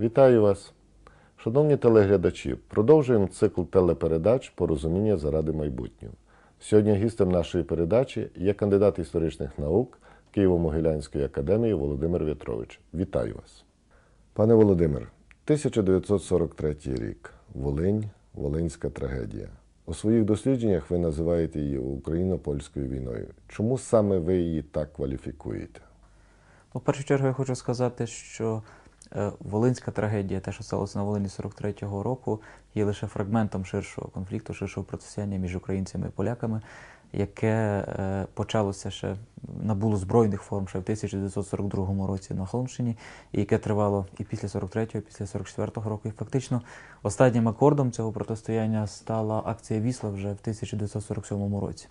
Вітаю вас! Шановні телеглядачі, продовжуємо цикл телепередач Порозуміння заради майбутнього. Сьогодні гістем нашої передачі є кандидат історичних наук Києво-Могилянської академії Володимир В'ятрович. Вітаю вас. Пане Володимир, 1943 рік. Волинь, Волинська трагедія. У своїх дослідженнях ви називаєте її Україно-польською війною. Чому саме ви її так кваліфікуєте? Ну, в першу чергу я хочу сказати, що Волинська трагедія, те, що сталося на Волині 43-го року, є лише фрагментом ширшого конфлікту, ширшого протистояння між українцями і поляками, яке е, почалося ще набуло збройних форм ще в 1942 році на Холмщині, і яке тривало і після 43-го, і після 44-го року. І фактично останнім акордом цього протистояння стала акція Вісла вже в 1947 році.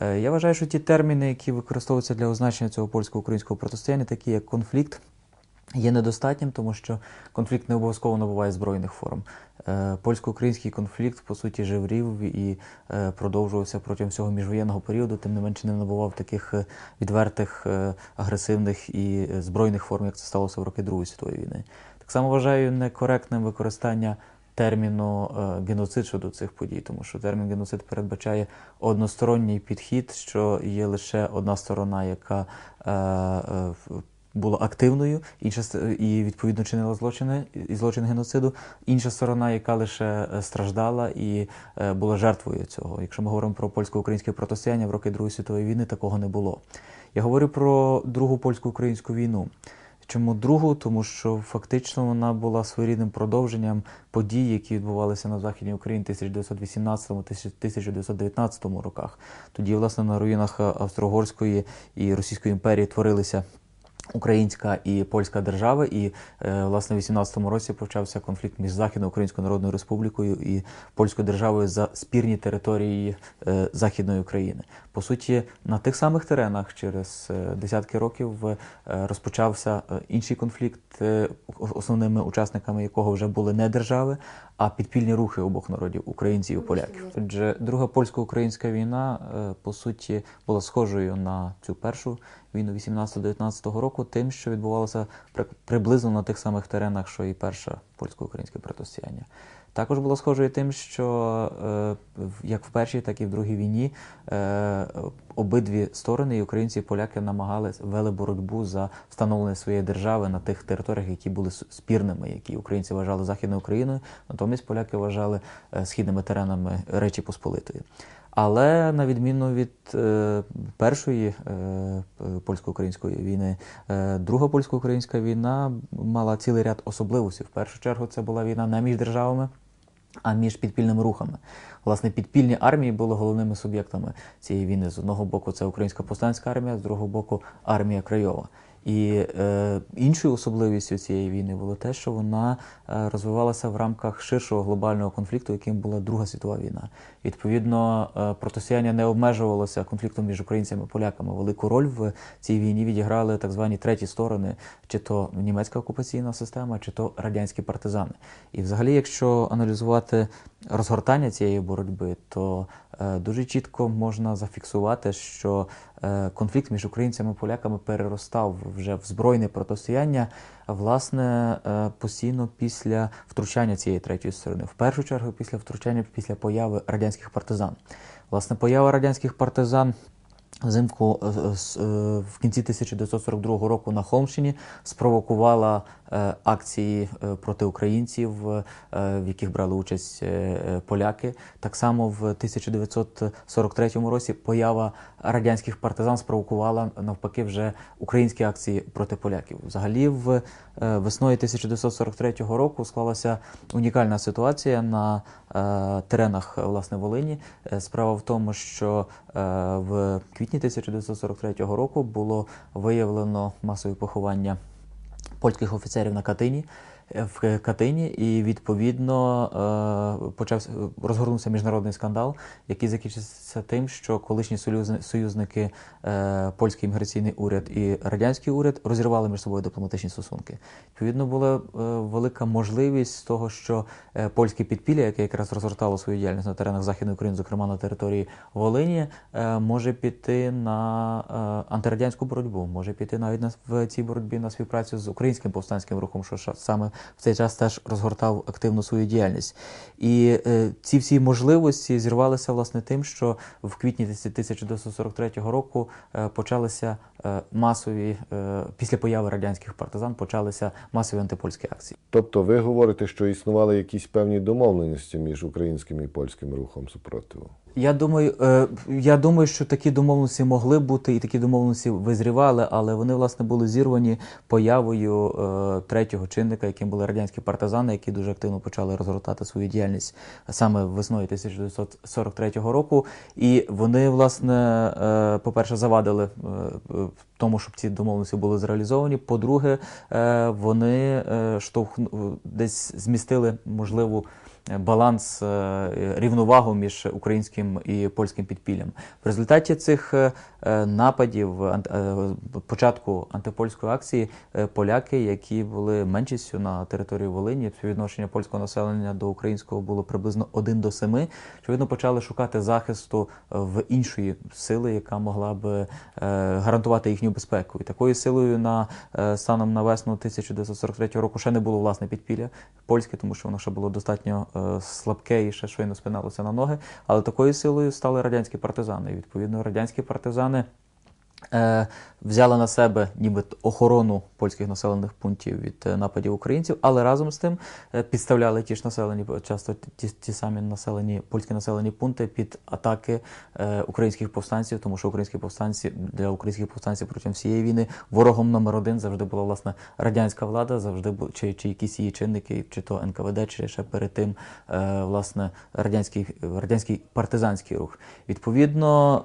Е, Я вважаю, що ті терміни, які використовуються для означення цього польсько-українського протистояння, такі як конфлікт, є недостатнім, тому що конфлікт не обов'язково набуває збройних форм. Е, Польсько-український конфлікт, по суті, живрів і е, продовжувався протягом всього міжвоєнного періоду, тим не менше не набував таких е, відвертих, агресивних і збройних форм, як це сталося в роки Другої світової війни. Так само вважаю некоректним використання терміну геноцид щодо цих подій, тому що термін геноцид передбачає односторонній підхід, що є лише одна сторона, яка була активною, інша і відповідно чинила злочини і злочин геноциду, інша сторона, яка лише е, страждала і е, була жертвою цього. Якщо ми говоримо про польсько-українське протистояння в роки Другої світової війни, такого не було. Я говорю про другу польсько-українську війну. Чому другу? Тому що фактично вона була своєрідним продовженням подій, які відбувалися на Західній Україні в 1918-1919 роках. Тоді, власне, на руїнах Австро-Угорської і Російської імперії творилися Українська і польська держави, і е, власне в 18-му році почався конфлікт між Західною Українською Народною Республікою і польською державою за спірні території е, Західної України. По суті, на тих самих теренах через е, десятки років е, розпочався е, інший конфлікт, основними учасниками якого вже були не держави, а підпільні рухи обох народів українців і поляків. Отже, друга польсько-українська війна по суті була схожою на цю першу війну 18-19 року, тим, що відбувалося при- приблизно на тих самих теренах, що і перша польсько-українське протистояння. Також було схожою тим, що е, як в першій, так і в другій війні е, обидві сторони, і українці і поляки, намагалися вели боротьбу за встановлення своєї держави на тих територіях, які були спірними, які українці вважали Західною Україною, натомість поляки вважали е, східними теренами Речі Посполитої. Але на відміну від е, першої е, польсько-української війни, е, друга польсько-українська війна мала цілий ряд особливостей. В першу чергу це була війна не між державами, а між підпільними рухами. Власне, підпільні армії були головними суб'єктами цієї війни. З одного боку, це українська повстанська армія, з другого боку, армія Крайова. І е, іншою особливістю цієї війни було те, що вона е, розвивалася в рамках ширшого глобального конфлікту, яким була Друга світова війна. Відповідно, е, протистояння не обмежувалося конфліктом між українцями і поляками. Велику роль в цій війні відіграли так звані треті сторони, чи то німецька окупаційна система, чи то радянські партизани. І взагалі, якщо аналізувати розгортання цієї боротьби, то е, дуже чітко можна зафіксувати, що конфлікт між українцями і поляками переростав вже в збройне протистояння, власне, е, постійно після втручання цієї третьої сторони. В першу чергу після втручання, після появи радянських партизан. Власне, поява радянських партизан. Взимку е, е, е, в кінці 1942 року на Холмщині спровокувала акції проти українців, в яких брали участь поляки. Так само в 1943 році поява радянських партизан спровокувала навпаки вже українські акції проти поляків. Взагалі, в весною 1943 року склалася унікальна ситуація на теренах власне Волині. Справа в тому, що в квітні 1943 року було виявлено масові поховання польських офіцерів на Катині. Е, В Катині, і відповідно е, почався розгорнувся міжнародний скандал, який закінчився тим, що колишні союзни- союзники е, польський імміграційний уряд і радянський уряд розірвали між собою дипломатичні стосунки. Відповідно, була е, велика можливість того, що е, польське підпілля, яке якраз розгортало свою діяльність на теренах Західної України, зокрема на території Волині, е, може піти на е, антирадянську боротьбу, може піти навіть на в цій боротьбі на співпрацю з українським повстанським рухом, що саме в цей час теж розгортав активну свою діяльність. І е, ці всі можливості зірвалися власне тим, що в квітні 1943 року е, почалися е, масові е, після появи радянських партизан почалися масові антипольські акції. Тобто ви говорите, що існували якісь певні домовленості між українським і польським рухом супротиву. Я думаю, е, я думаю, що такі домовленості могли бути, і такі домовленості визрівали, але вони власне були зірвані появою е, третього чинника, яким були радянські партизани, які дуже активно почали розгортати свою діяльність саме весною 1943 року. І вони, власне, е, по-перше, завадили е, тому, щоб ці домовленості були зреалізовані. По-друге, е, вони е, штовхну десь змістили можливу баланс е, рівновагу між українським і польським підпіллям. В результаті цих е, е, нападів початку антипольської акції поляки, які були меншістю на території Волині, співвідношення польського населення до українського було приблизно 1 до 7, очевидно почали шукати захисту в іншої сили, яка могла е, гарантувати їхню безпеку. І такою силою на станом на весну 1943 року ще не було власне підпілля польське, тому що воно ще було достатньо слабке і ще щойно спиналося на ноги. Але такою силою стали радянські партизани. І відповідно радянські партизани. Е, взяли на себе ніби охорону польських населених пунктів від е, нападів українців, але разом з тим е, підставляли ті ж населені, часто ті, ті самі населені польські населені пункти під атаки українських повстанців, тому що українські повстанці для українських повстанців протягом всієї війни ворогом номер один завжди була власне радянська влада, завжди бу- чи, чи якісь її чинники, чи то НКВД, чи ще перед тим власне радянський радянський партизанський рух. Відповідно,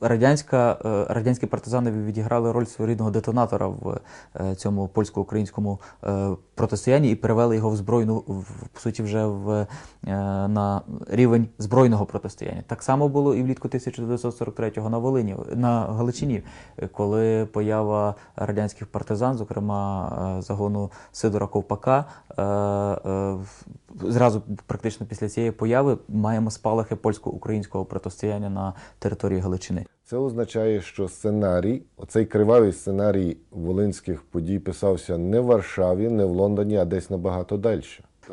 е, радянська е, радянські партизани відіграли роль своєрідного детонатора в е, цьому польсько-українському е, протистоянні і перевели його в збройну в суті вже в на рівень збройного протистояння. Так само було і влітку 1943-го на Волині на Галичині, коли поява радянських партизан, зокрема загону Сидора Ковпака, зразу практично після цієї появи маємо спалахи польсько-українського протистояння на території Галичини. Це означає, що сценарій, оцей кривавий сценарій волинських подій писався не в Варшаві, не в Лондоні, а десь набагато далі.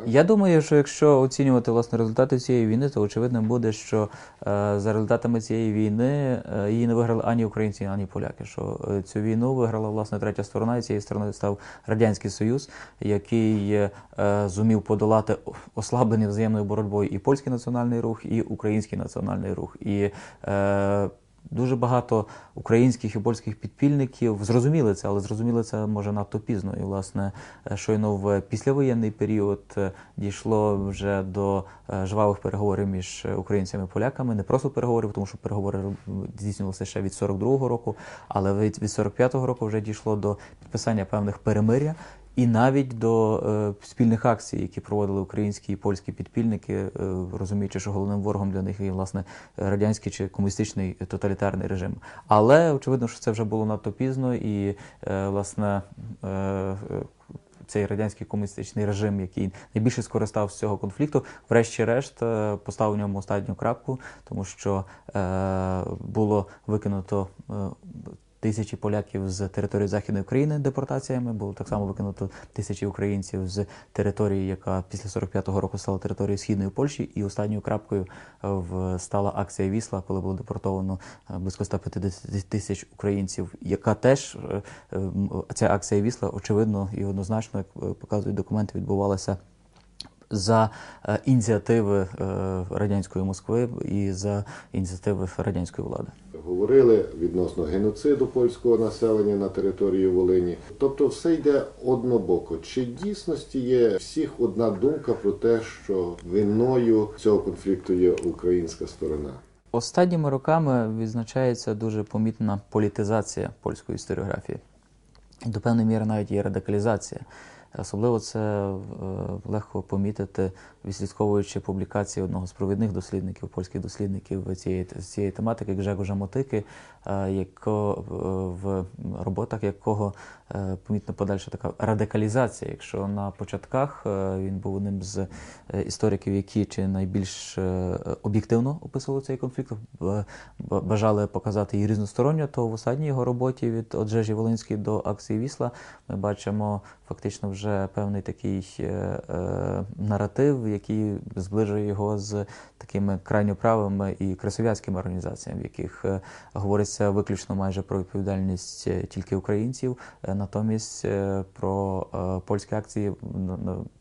Я думаю, що якщо оцінювати власне результати цієї війни, то очевидним буде, що е, за результатами цієї війни е, її не виграли ані українці, ані поляки. Що е, цю війну виграла власне третя сторона, і цією стороною став радянський союз, який зумів подолати ослаблений взаємною боротьбою і польський національний рух, і український національний рух. І Дуже багато українських і польських підпільників зрозуміли це, але зрозуміли це може надто пізно. І, власне, е, щойно в післявоєнний період е, дійшло вже до е, жвавих переговорів між українцями і поляками. Не просто переговорів, тому що переговори здійснювалися ще від 42-го року, але від, від 45-го року вже дійшло до підписання певних перемиря. І навіть до е, спільних акцій, які проводили українські і польські підпільники, е, розуміючи, що головним ворогом для них є власне радянський чи комуністичний тоталітарний режим. Але очевидно, що це вже було надто пізно, і е, власне. Цей радянський комуністичний режим, який найбільше скористав з цього конфлікту, врешті-решт поставив ньому останню крапку, тому що е, було викинуто тисячі поляків з території Західної України депортаціями, було так само викинуто тисячі українців з території, яка після 45-го року стала територією Східної Польщі, і останньою крапкою е, в стала акція Вісла, коли було депортовано е, близько 150 тисяч українців, яка теж е, ця акція Вісла, очевидно і однозначно, як показують документи, відбувалася за е, ініціативи е, радянської Москви і за ініціативи радянської влади. Говорили відносно геноциду польського населення на території Волині. Тобто все йде однобоко. Чи дійсності є всіх одна думка про те, що виною цього конфлікту є українська сторона? Останніми роками відзначається дуже помітна політизація польської історіографії. До певної міри навіть є радикалізація. Особливо це е, легко помітити, відслідковуючи публікації одного з провідних дослідників, польських дослідників цієї, цієї тематики, Гжегожа Мотики, е, яко, е, в роботах якого е, помітна подальша така радикалізація. Якщо на початках він був одним з істориків, які чи найбільш об'єктивно описували цей конфлікт, бажали показати її різносторонньо, то в останній його роботі від Оджежі Волинської до акції Вісла ми бачимо фактично вже певний такий наратив, який зближує його з такими крайньо правими і красов'язькими організаціями, в яких е, говориться виключно майже про відповідальність е, тільки українців, е, натомість про польські акції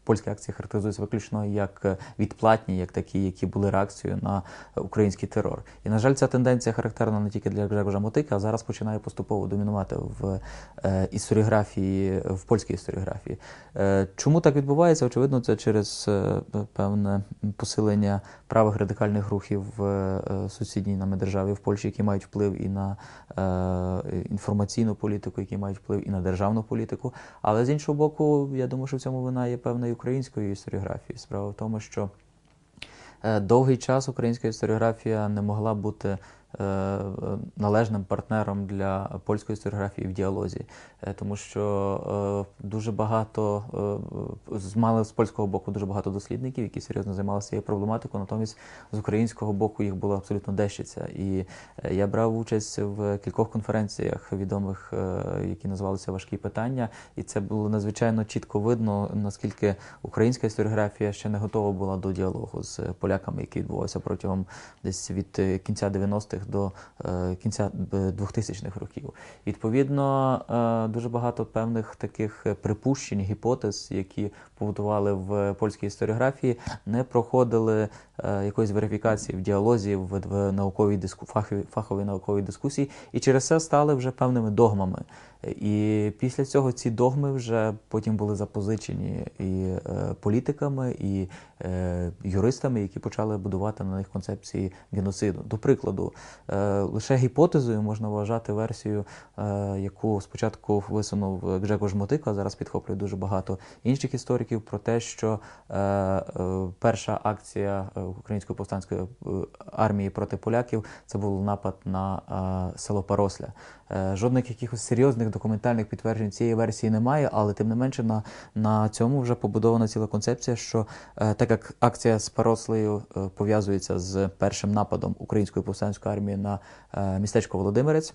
польські акції характеризуються виключно як е, відплатні, як такі, які були реакцією на український терор. І на жаль, ця тенденція характерна не тільки для Грегожа Мотика, а зараз починає поступово домінувати в е, історіографії, в польській історіографії. Е, Чому так відбувається? Очевидно, це через е, певне посилення правих радикальних рухів в е, сусідній нами державі в Польщі, які мають вплив і на е, інформаційну політику, які мають вплив і на державну політику. Але з іншого боку, я думаю, що в цьому вина є певна української історіографії. Справа в тому, що Е, Довгий час українська історіографія не могла бути належним партнером для польської історіографії в діалозі, Е, тому що е, дуже багато е, мали з польського боку дуже багато дослідників, які серйозно займалися цією проблематикою. Натомість з українського боку їх було абсолютно дещиця. І е, я брав участь в кількох конференціях відомих, е, які називалися важкі питання, і це було надзвичайно чітко видно, наскільки українська історіографія ще не готова була до діалогу з поляками, який відбувався протягом десь від е, кінця 90-х до е, кінця е, 2000-х років. Відповідно, е, дуже багато певних таких е, припущень, гіпотез, які побудували в польській історіографії, не проходили е, якоїсь верифікації в діалозі, в, науковій диску, фаховій, фаховій науковій дискусії, і через це стали вже певними догмами. І після цього ці догми вже потім були запозичені і е, політиками, і е, юристами, які почали будувати на них концепції геноциду. До прикладу, е, лише гіпотезою можна вважати версію, е, яку спочатку висунув Гжегош Мотика, зараз підхоплює дуже багато інших істориків про те, що е, е, перша акція е, української повстанської е, армії проти поляків це був напад на е, село Паросля. Е, Жодних якихось серйозних документальних підтверджень цієї версії немає, але тим не менше на, на цьому вже побудована ціла концепція, що е, так як акція з Парослею е, пов'язується з першим нападом української повстанської армії на містечко Володимирець.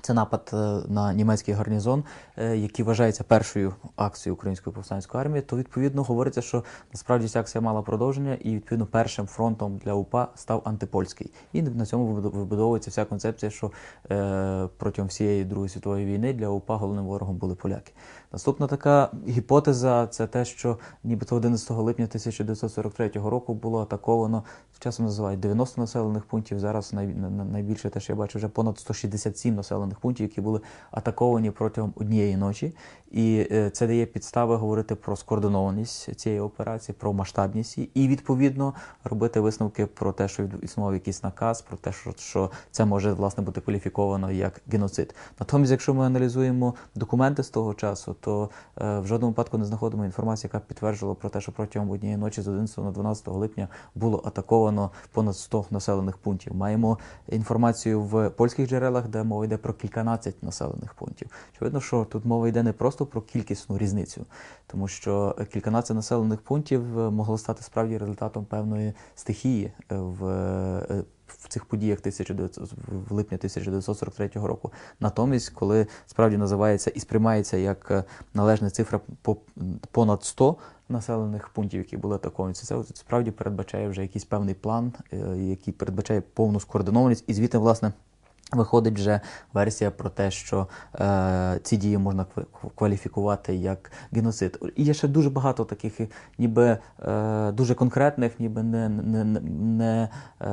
Це напад е, на німецький гарнізон, е, який вважається першою акцією української повстанської армії. То відповідно говориться, що насправді ця акція мала продовження, і відповідно першим фронтом для УПА став антипольський. І на цьому вибудовується вся концепція, що е, протягом всієї Другої світової війни для УПА головним ворогом були поляки. Наступна така гіпотеза це те, що нібито 11 липня 1943 року було атаковано часом називають 90 населених пунктів. Зараз най, на- на- найбільше теж я бачу, вже понад 167 населених пунктів, які були атаковані протягом однієї ночі. І е, це дає підстави говорити про скоординованість цієї операції, про масштабність і відповідно робити висновки про те, що існував якийсь наказ, про те, що, що це може власне бути кваліфіковано як геноцид. Натомість, якщо ми аналізуємо документи з того часу, то е, в жодному випадку не знаходимо інформації, яка підтверджувала про те, що протягом однієї ночі з 11 на 12 липня було атаковано понад 100 населених пунктів. Маємо інформацію в польських джерелах, де мова йде про кільканадцять населених пунктів. Очевидно, що тут мова йде не просто про кількісну різницю, тому що кільканадцять населених пунктів е, могло стати справді результатом певної стихії е, в. е, В цих подіях 1900, в липні 1943 року. Натомість, коли справді називається і сприймається як належна цифра по понад 100 населених пунктів, які були атаковані, це справді передбачає вже якийсь певний план, який передбачає повну скоординованість, і звідти, власне. Виходить вже версія про те, що е, ці дії можна ква- кваліфікувати як геноцид. І є ще дуже багато таких, е, ніби е, дуже конкретних, ніби не, не, не, е,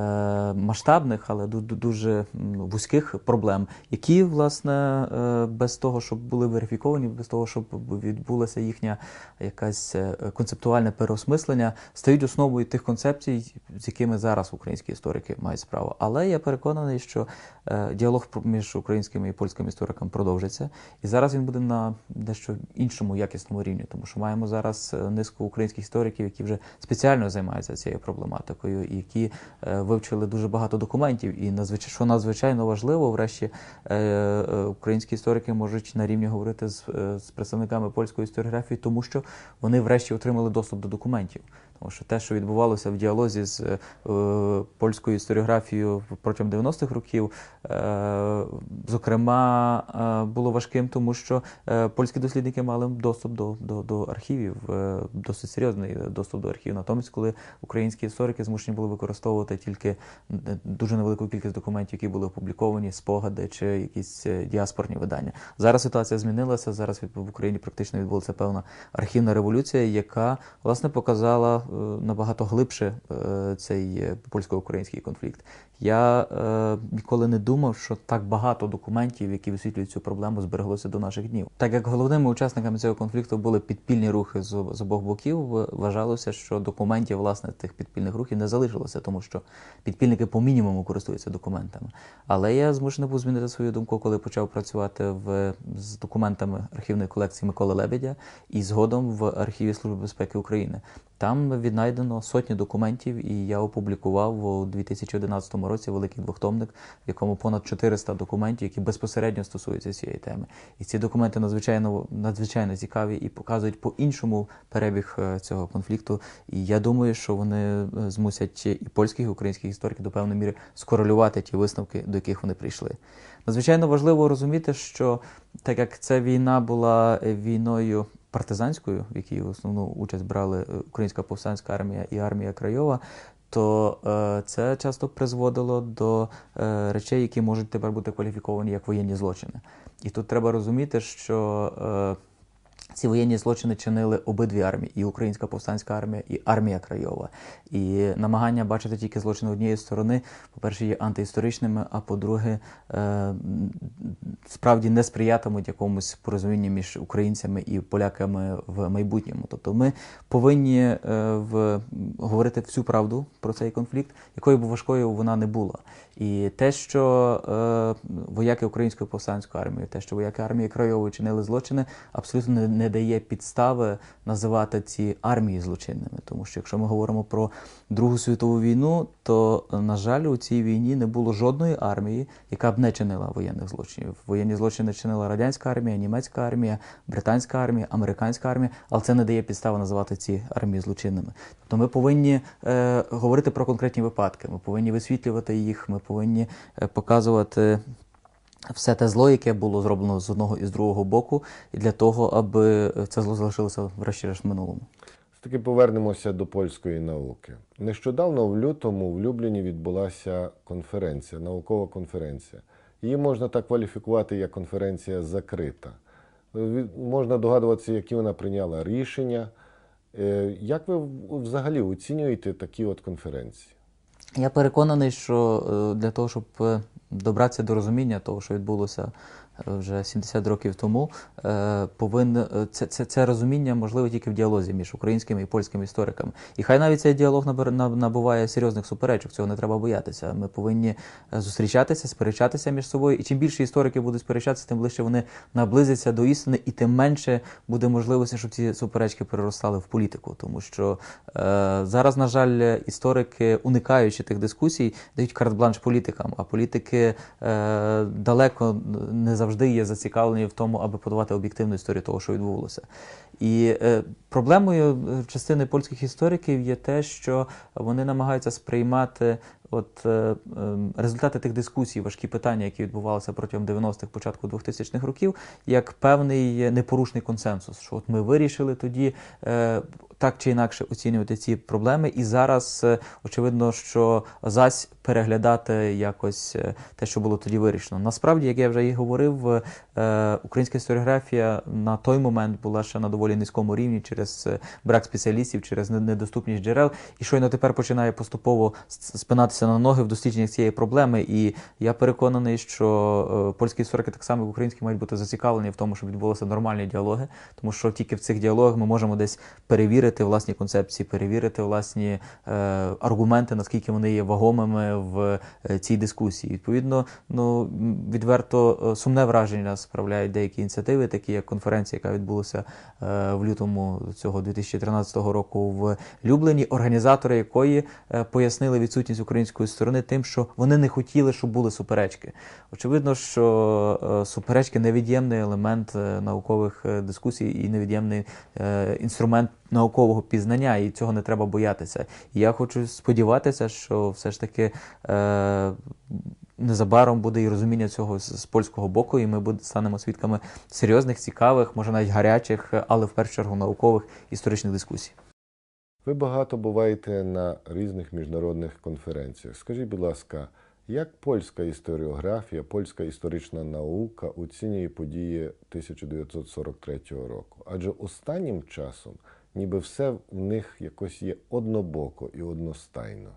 масштабних, але ду- ду- дуже вузьких проблем, які, власне, е, без того, щоб були верифіковані, без того, щоб відбулося їхня якась е, концептуальне переосмислення, стають основою тих концепцій, з якими зараз українські історики мають справу. Але я переконаний, що Е, Діалог між українськими і польськими істориками продовжиться. І зараз він буде на дещо іншому якісному рівні, тому що маємо зараз е, низку українських істориків, які вже спеціально займаються цією проблематикою, і які е, вивчили дуже багато документів. І що надзвичайно важливо, врешті е, українські історики можуть на рівні говорити з, з представниками польської історіографії, тому що вони врешті отримали доступ до документів. Тому що те, що відбувалося в діалозі з е, польською історіографією протягом 90-х років, е, зокрема, е, було важким, тому що е, польські дослідники мали доступ до, до, до архівів, е, досить серйозний доступ до архівів. Натомість, коли українські історики змушені були використовувати тільки е, дуже невелику кількість документів, які були опубліковані, спогади чи якісь е, діаспорні видання. Зараз ситуація змінилася. Зараз в Україні практично відбулася певна архівна революція, яка власне показала набагато глибше е, цей е, польсько-український конфлікт. Я е, ніколи не думав, що так багато документів, які висвітлюють цю проблему, збереглося до наших днів. Так як головними учасниками цього конфлікту були підпільні рухи з обох боків, вважалося, що документів власне тих підпільних рухів не залишилося, тому що підпільники по мінімуму користуються документами. Але я змушений був змінити свою думку, коли почав працювати в з документами архівної колекції Миколи Лебедя і згодом в архіві Служби безпеки України. Там віднайдено сотні документів, і я опублікував у 2011 році великий двохтомник, в якому понад 400 документів, які безпосередньо стосуються цієї теми. І ці документи надзвичайно надзвичайно цікаві і показують по-іншому перебіг е, цього конфлікту. І я думаю, що вони е, змусять і польських, і українських істориків до певної міри скорелювати ті висновки, до яких вони прийшли. Надзвичайно важливо розуміти, що так як ця війна була е, війною партизанською, в якій основну участь брали е, Українська повстанська армія і армія Крайова, то е, це часто призводило до е, речей, які можуть тепер бути кваліфіковані як воєнні злочини. І тут треба розуміти, що е, ці воєнні злочини чинили обидві армії, і Українська повстанська армія, і армія Крайова. І намагання бачити тільки злочини однієї сторони, по-перше, є антиісторичними, а по-друге, е, справді не сприятимуть якомусь порозумінню між українцями і поляками в майбутньому. Тобто ми повинні е, в, говорити всю правду про цей конфлікт, якою б важкою вона не була. І те, що е, вояки Української повстанської армії, те, що вояки армії Крайової чинили злочини, абсолютно не, не дає підстави називати ці армії злочинними. Тому що якщо ми говоримо про Другу світову війну, то, на жаль, у цій війні не було жодної армії, яка б не чинила воєнних злочинів. Воєнні злочини чинила радянська армія, німецька армія, британська армія, американська армія, але це не дає підстави називати ці армії злочинними. Тобто ми повинні е, говорити про конкретні випадки, ми повинні висвітлювати їх, ми повинні е, показувати. Все те зло, яке було зроблено з одного і з другого боку, і для того, аби це зло залишилося врешті-решт в минулому. Таки повернемося до польської науки. Нещодавно в лютому в Любліні відбулася конференція, наукова конференція. Її можна так кваліфікувати як конференція закрита. Можна догадуватися, які вона прийняла рішення. Е, Як ви взагалі оцінюєте такі от конференції? Я переконаний, що е, для того, щоб е, добратися до розуміння того, що відбулося вже 70 років тому, е, повинен це, це, це розуміння можливе тільки в діалозі між українськими і польськими істориками. І хай навіть цей діалог набуває серйозних суперечок, цього не треба боятися. Ми повинні е, зустрічатися, сперечатися між собою. І чим більше історики будуть сперечатися, тим ближче вони наблизяться до істини, і тим менше буде можливості, щоб ці суперечки переростали в політику. Тому що е, зараз, на жаль, історики, уникаючи тих дискусій, дають карт-бланш політикам, а політики е, далеко не завжди є зацікавлені в тому, аби подавати об'єктивну історію того, що відбувалося. І е, проблемою е, частини польських істориків є те, що вони намагаються сприймати от, е, ем, результати тих дискусій, важкі питання, які відбувалися протягом 90-х, початку 2000-х років, як певний непорушний консенсус. Що от ми вирішили тоді е, так чи інакше оцінювати ці проблеми, і зараз е, очевидно, що зась переглядати якось е, те, що було тоді вирішено. Насправді, як я вже і говорив, е, українська історіографія на той момент була ще на доволі низькому рівні через брак спеціалістів, через недоступність джерел, і щойно тепер починає поступово спинатися на ноги в дослідженнях цієї проблеми. І я переконаний, що польські історики, так само як українські, мають бути зацікавлені в тому, щоб відбулися нормальні діалоги, тому що тільки в цих діалогах ми можемо десь перевірити власні концепції, перевірити власні е, аргументи, наскільки вони є вагомими в е, цій дискусії. Відповідно, ну відверто е, сумне враження справляють деякі ініціативи, такі як конференція, яка відбулася е, в лютому цього 2013 року в Люблені, організатори якої е, пояснили відсутність української сторони тим, що вони не хотіли, щоб були суперечки. Очевидно, що суперечки невід'ємний елемент наукових дискусій і невід'ємний інструмент наукового пізнання, і цього не треба боятися. І я хочу сподіватися, що все ж таки. Е, Незабаром буде і розуміння цього з, польського боку, і ми станемо свідками серйозних, цікавих, може навіть гарячих, але в першу чергу наукових історичних дискусій. Ви багато буваєте на різних міжнародних конференціях. Скажіть, будь ласка, як польська історіографія, польська історична наука оцінює події 1943 року? Адже останнім часом ніби все в них якось є однобоко і одностайно.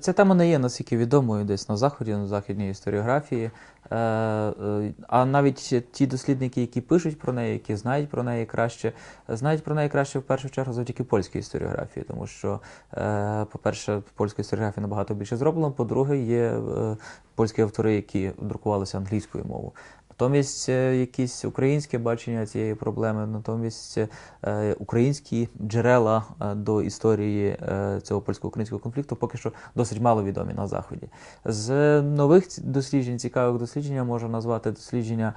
Ця тема не є настільки відомою десь на заході, на західній історіографії. Е, е, А навіть ті дослідники, які пишуть про неї, які знають про неї краще, знають про неї краще в першу чергу завдяки польській історіографії, тому що, е, по-перше, в польській історіографії набагато більше зроблено. По-друге, є польські автори, які друкувалися англійською мовою. Натомість е, якісь українське бачення цієї проблеми, натомість е, українські джерела е, до історії цього польсько-українського конфлікту поки що досить мало відомі на заході. З нових досліджень, цікавих досліджень, можу назвати дослідження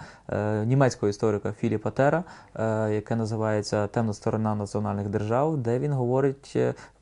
німецького історика Філіпа Тера, яке називається Темна сторона національних держав, де він говорить,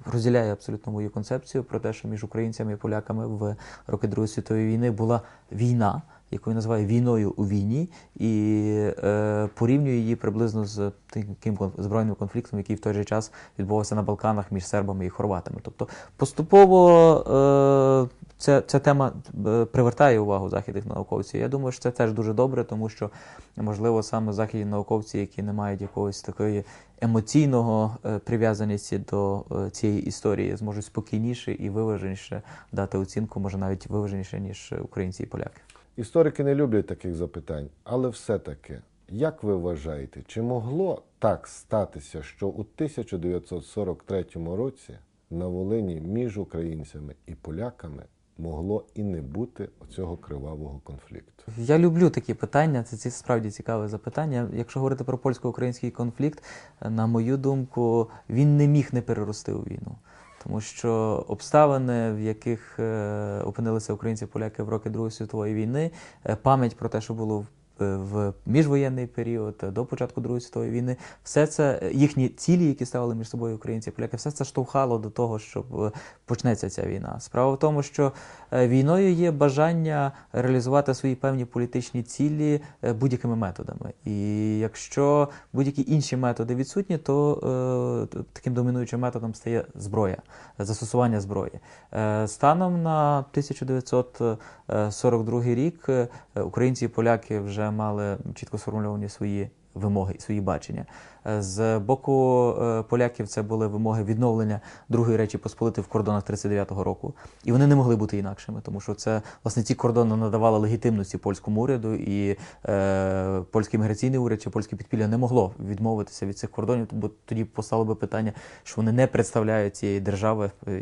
розділяє абсолютно мою концепцію про те, що між українцями і поляками в роки Другої світової війни була війна яку він називає війною у війні, і е, порівнює її приблизно з таким збройним конфліктом, який в той же час відбувався на Балканах між сербами і хорватами. Тобто поступово е, ця, ця тема е, привертає увагу західних науковців. Я думаю, що це теж дуже добре, тому що можливо саме західні науковці, які не мають якогось такої емоційного е, прив'язаності до е, цієї історії, зможуть спокійніше і виваженіше дати оцінку, може навіть виваженіше, ніж українці і поляки. Історики не люблять таких запитань, але все-таки, як ви вважаєте, чи могло так статися, що у 1943 році на Волині між українцями і поляками могло і не бути оцього кривавого конфлікту? Я люблю такі питання. Це ці справді цікаве запитання. Якщо говорити про польсько-український конфлікт, на мою думку, він не міг не перерости у війну. Тому що обставини, в яких е, опинилися українці поляки в роки Другої світової війни, е, пам'ять про те, що було в в міжвоєнний період е, до початку Другої світової війни, все це е, їхні цілі, які ставили між собою українці і поляки, все це штовхало до того, щоб е, почнеться ця війна. Справа в тому, що е, війною є бажання реалізувати свої певні політичні цілі е, будь-якими методами. І якщо будь-які інші методи відсутні, то е, таким домінуючим методом стає зброя, застосування зброї. Е, Станом на 1942 рік е, українці і поляки вже мали чітко сформульовані свої вимоги і свої бачення. З боку е, поляків це були вимоги відновлення Другої Речі Посполити в кордонах 39-го року. І вони не могли бути інакшими, тому що це власне ці кордони надавали легітимності польському уряду, і е, польський міграційний уряд чи польське підпілля не могло відмовитися від цих кордонів, бо тоді постало би питання, що вони не представляють цієї держави, е,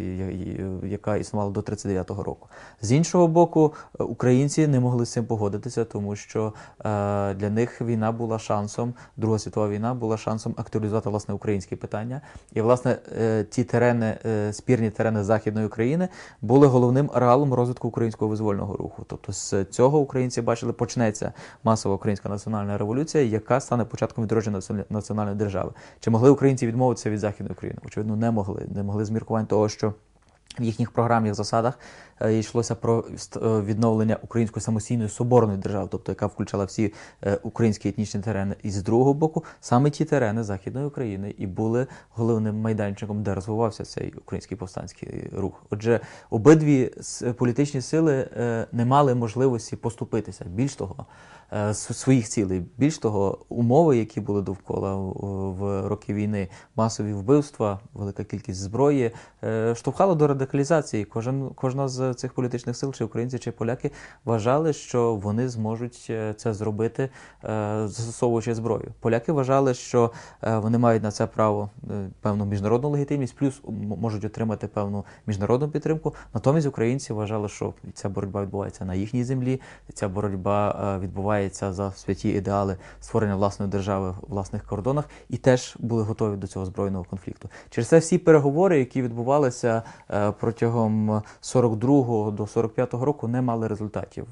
яка існувала до 39-го року. З іншого боку, е, українці не могли з цим погодитися, тому що е, для них війна була шансом, Друга світова війна була шансом актуалізувати власне українські питання. І власне е, ті терени, е, спірні терени Західної України були головним ареалом розвитку українського визвольного руху. Тобто з цього українці бачили, почнеться масова українська національна революція, яка стане початком відродження національної держави. Чи могли українці відмовитися від Західної України? Очевидно, не могли. Не могли з міркувань того, що в їхніх програмних засадах йшлося про е, відновлення української самостійної соборної держави, тобто яка включала всі е, українські етнічні терени. І з другого боку, саме ті терени Західної України і були головним майданчиком, де розвивався цей український повстанський рух. Отже, обидві політичні сили е, не мали можливості поступитися. Більш того, е, своїх цілей. Більш того, умови, які були довкола в- роки війни, масові вбивства, велика кількість зброї, е, штовхало до радикалізації. Кожен, кожна з цих політичних сил, чи українці, чи поляки, вважали, що вони зможуть е, це зробити, е, застосовуючи зброю. Поляки вважали, що е, вони мають на це право певну міжнародну легітимність, плюс можуть отримати певну міжнародну підтримку. Натомість українці вважали, що ця боротьба відбувається на їхній землі, ця боротьба відбувається за святі ідеали створення власної держави в власних кордонах, і теж були готові до цього збройного конфлікту. Через це всі переговори, які відбувалися протягом 42 до 45 року, не мали результатів.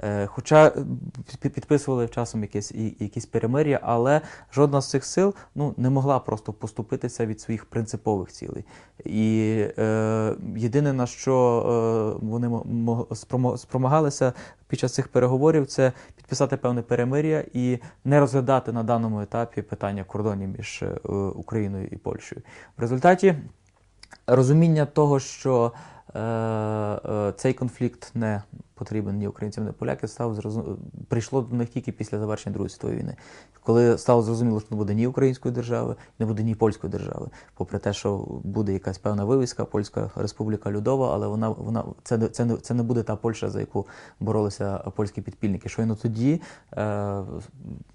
Е, Хоча е, підписували часом якісь якісь перемир'я, але жодна з цих сил ну не могла просто поступитися від своїх принципових цілей. І е, єдине на що е, вони спромагалися під час цих переговорів, це підписати певне перемир'я і не розглядати на даному етапі питання кордонів між е, Україною і Польщею. В результаті розуміння того, що е, е, цей конфлікт не потрібен ні українцям, ні полякам, став зрозу... прийшло до них тільки після завершення Другої світової війни. Коли стало зрозуміло, що не буде ні української держави, не буде ні польської держави, попри те, що буде якась певна вивіска, Польська Республіка Людова, але вона вона це це не це не буде та Польща, за яку боролися польські підпільники. Щойно тоді е,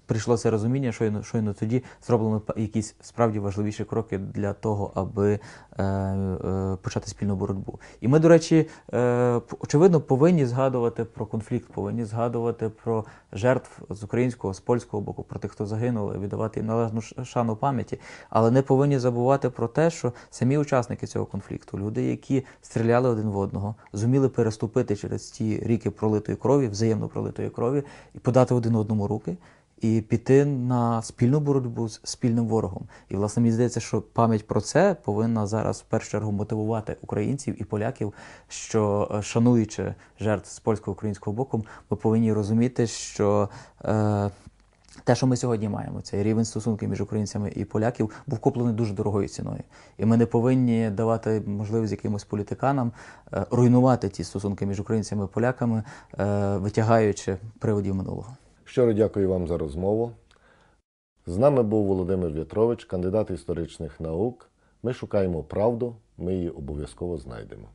прийшло це розуміння, щойно щойно тоді зроблено якісь справді важливіші кроки для того, аби е, е, почати спільну боротьбу. І ми, до речі, е, очевидно, повинні згадувати про конфлікт, повинні згадувати про жертв з українського, з польського боку, про тих, хто загинули, віддавати їм належну шану пам'яті, але не повинні забувати про те, що самі учасники цього конфлікту, люди, які стріляли один в одного, зуміли переступити через ті ріки пролитої крові, взаємно пролитої крові, і подати один одному руки. І піти на спільну боротьбу з спільним ворогом. І власне мені здається, що пам'ять про це повинна зараз в першу чергу мотивувати українців і поляків, що е, шануючи жертв з польсько-українського боку, ми повинні розуміти, що е, те, що ми сьогодні маємо, цей рівень стосунків між українцями і поляків, був куплений дуже дорогою ціною. І ми не повинні давати можливість якимось політиканам е, руйнувати ті стосунки між українцями і поляками, е, витягаючи приводів минулого. Щиро дякую вам за розмову. З нами був Володимир В'ятрович, кандидат історичних наук. Ми шукаємо правду, ми її обов'язково знайдемо.